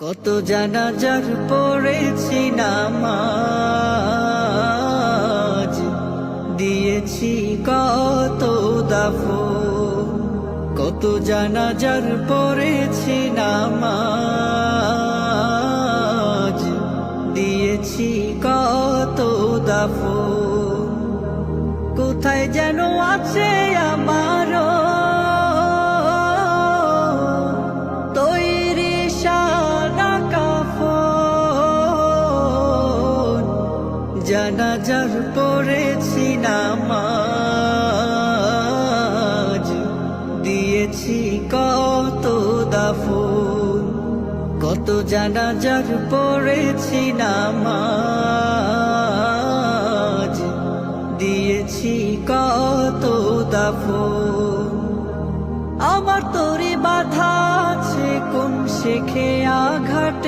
কত জানাজার পড়েছি নামাজ। দিয়েছি কত দাফো কত জানাজার পড়েছি নামাজ। দিয়েছি কত দাফো কোথায় যেন আছে আমারও জানাজার পড়েছি নামাজ। দিয়েছি কত দাফন, কত জানাজার পড়েছি নামাজ। দিয়েছি কত দাফন, আমার তোরে বাধা আছে, কোন শেখে আঘাত